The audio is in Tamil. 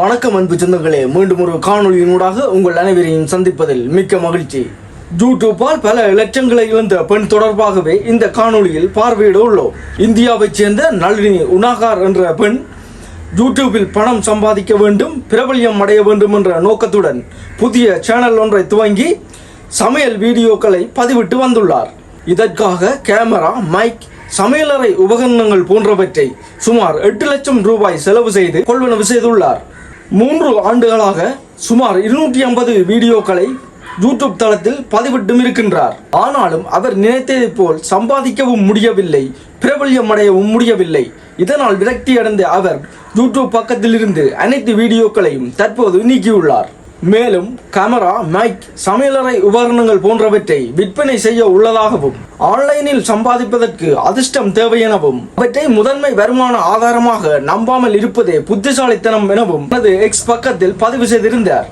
வணக்கம் அன்பு சொந்தங்களே மீண்டும் ஒரு காணொளியினூடாக உங்கள் அனைவரையும் சந்திப்பதில் மிக்க மகிழ்ச்சி. யூடியூப்பால் பல இலட்சங்களை இழந்த பெண் தொடர்பாகவே இந்த காணொளியில் பார்வையிட உள்ளோம். இந்தியாவைச் சேர்ந்த நளினி உனாகார் என்ற பெண் யூடியூபில் பணம் சம்பாதிக்க வேண்டும் பிரபல்யம் அடைய வேண்டும் என்ற நோக்கத்துடன் புதிய சேனல் ஒன்றை துவங்கி சமையல் வீடியோக்களை பதிவிட்டு வந்துள்ளார். இதற்காக கேமரா மைக் சமையலறை உபகரணங்கள் போன்றவற்றை சுமார் எட்டு லட்சம் ரூபாய் செலவு செய்து கொள்வனவு செய்துள்ளார். மூன்று ஆண்டுகளாக சுமார் இருநூற்றி ஐம்பது வீடியோக்களை யூடியூப் தளத்தில் பதிவிட்டும் இருக்கின்றார். ஆனாலும் அவர் நினைத்ததைப் போல் சம்பாதிக்கவும் முடியவில்லை பிரபல்யம் அடையவும் முடியவில்லை. இதனால் விரக்தி அடைந்த அவர் யூடியூப் பக்கத்திலிருந்து அனைத்து வீடியோக்களையும் தற்போது நீக்கியுள்ளார். மேலும் கேமரா மைக் சமையலறை உபகரணங்கள் போன்றவற்றை விற்பனை செய்ய உள்ளதாகவும் ஆன்லைனில் சம்பாதிப்பதற்கு அதிர்ஷ்டம் தேவை எனவும் அவற்றை முதன்மை வருமான ஆதாரமாக நம்பாமல் இருப்பதே புத்திசாலித்தனம் எனவும் தனது எக்ஸ் பக்கத்தில் பதிவு செய்திருந்தார்.